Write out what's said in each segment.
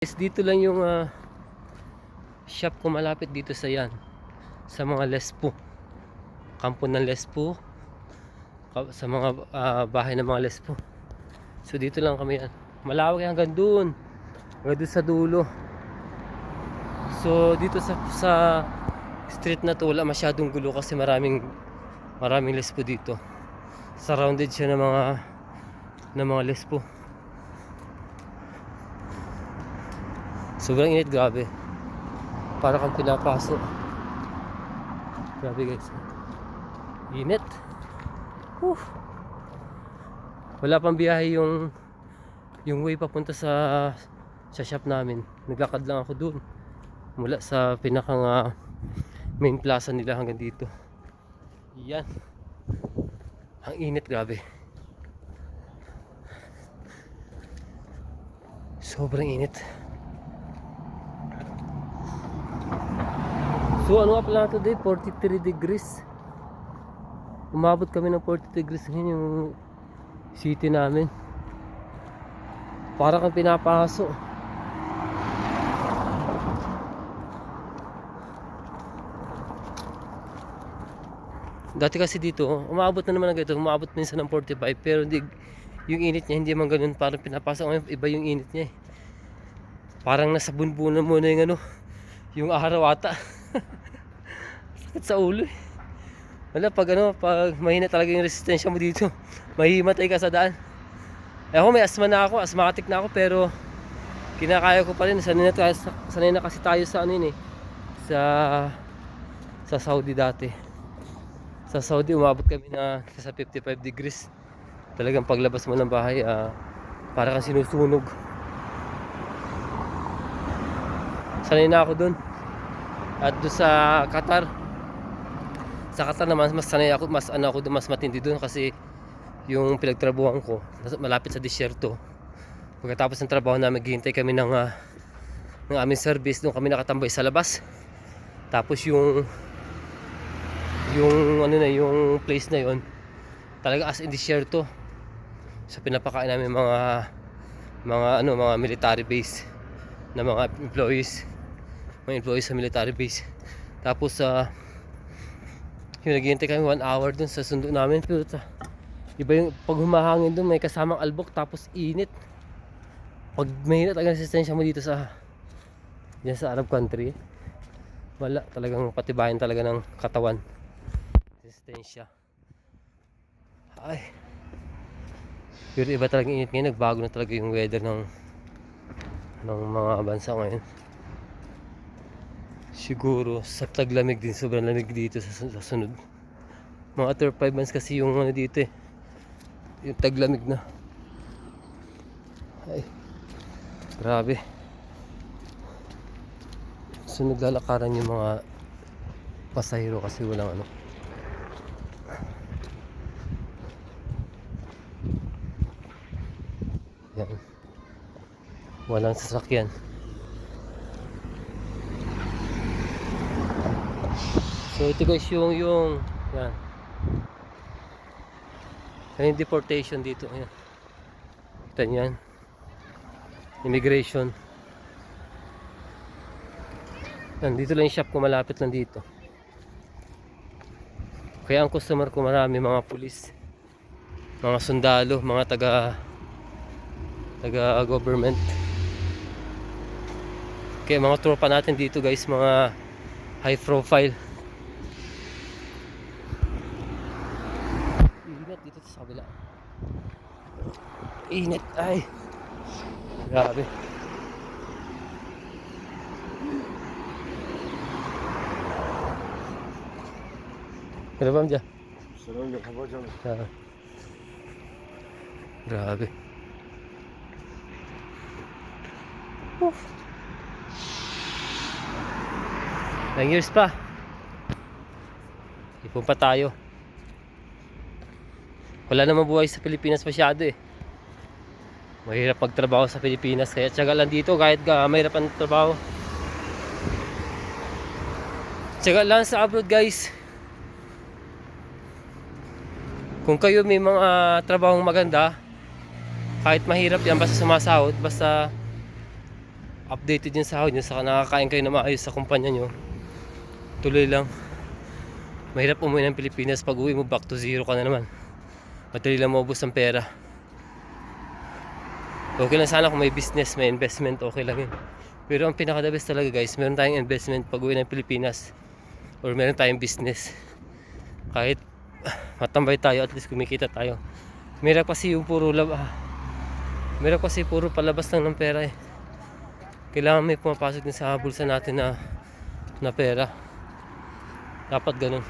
Guys, dito lang yung ah, shop ko malapit dito sa yan. Sa mga Lespo. Kampo ng Lespo. Sa mga ah, bahay ng mga Lespo. So dito lang kami yan. Malawak hanggang doon. Hanggang doon sa dulo. So dito sa sa street na to wala masyadong gulo kasi maraming maraming Lespo dito. Surrounded siya ng mga ng mga Lespo. Sobrang init, grabe. Para kang pinapasok. Grabe guys. Init. Whew. Wala pang biyahe yung yung way papunta sa sa shop namin. Naglakad lang ako dun. Mula sa pinakang ah, main plaza nila hanggang dito. Yan. Ang init, grabe. Sobrang init. So ano nga pala today? 43 degrees. Umabot kami ng 40 degrees ngayon yung city namin. Para kang pinapaso. Dati kasi dito, umabot na naman ng ganito, umabot minsan ng 45 pero hindi, yung init niya hindi man ganun parang pinapasok ngayon, iba yung init niya eh. Parang nasa bunbunan mo na yung ano, yung araw ata. Sakit sa ulo eh. Wala, pag ano, pag mahina talaga yung resistensya mo dito, mahihimatay ka sa daan. Eh ako may asthma na ako, asthmatic na ako, pero kinakaya ko pa rin. Sanay na, sanay na kasi tayo sa ano yun eh, sa, sa Saudi dati. Sa Saudi, umabot kami na sa 55 degrees. Talagang paglabas mo ng bahay, ah, para kang sinusunog. Sanay na ako dun. At doon sa Qatar, sa Qatar naman mas sanay ako, mas ano ako mas matindi doon kasi yung pinagtrabuhan ko, malapit sa disyerto. Pagkatapos ng trabaho namin, maghihintay kami ng ah, ng aming service, doon kami nakatambay sa labas. Tapos yung yung ano na yung place na yon talaga as in disyerto. So pinapakain namin mga mga ano mga military base na mga employees mga employees sa military base tapos sa yung naghihintay kami one hour dun sa sundo namin. Pero iba yung pag humahangin dun may kasamang albok tapos init. Pag mahina talaga ang resistensya mo dito sa dyan sa Arab country. Wala talagang patibayan talaga ng katawan. Resistensya ay. Pero iba talagang init ngayon nagbago na talaga yung weather ng ng mga bansa ngayon siguro sa taglamig din sobrang lamig dito sa, sa sunod. Mga after 5 months kasi yung ano dito eh yung taglamig na. Ay grabe. So naglalakaran yung mga pasahero kasi walang ano. Yan. Walang sasakyan So ito guys yung yung yan. Yan yung deportation dito. Ayan. Kita niyo yan. Immigration. Yan, dito lang yung shop ko malapit lang dito. Kaya ang customer ko marami mga pulis. Mga sundalo, mga taga taga government. Kaya mga tropa natin dito guys, mga high profile. Init dito sa kabila. Init ay. Grabe. Ano ba dyan? Selam merhaba canım. Ah. Grabe. Oof. Ilang years pa. Ipon pa tayo. Wala namang buhay sa Pilipinas masyado eh. Mahirap magtrabaho sa Pilipinas kaya tiyaga lang dito kahit ga mahirap ang trabaho. Tiyaga lang sa abroad guys. Kung kayo may mga trabahong maganda, kahit mahirap yan, basta sumasahod, basta updated yung sahod nyo, saka nakakain kayo na maayos sa kumpanya nyo, tuloy lang. Mahirap umuwi ng Pilipinas pag uwi mo back to zero ka na naman. Madali lang maubos ang pera. Okay lang sana kung may business, may investment, okay lang yun. Pero ang pinaka the best talaga guys, meron tayong investment pag uwi ng Pilipinas or meron tayong business. Kahit matambay tayo, at least kumikita tayo. Meron kasi yung puro lab, ah, meron kasi puro palabas lang ng pera eh. Kailangan may pumapasok din sa bulsa natin na na pera. Dapat ganun.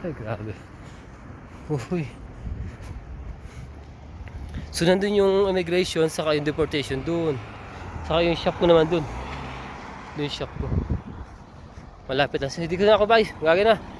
Ay, grabe. Uy. So, nandun yung immigration, saka yung deportation dun. Saka yung shop ko naman dun. Dun yung shop ko. Malapit. So, hindi ko na ako, bye. Gagawin na.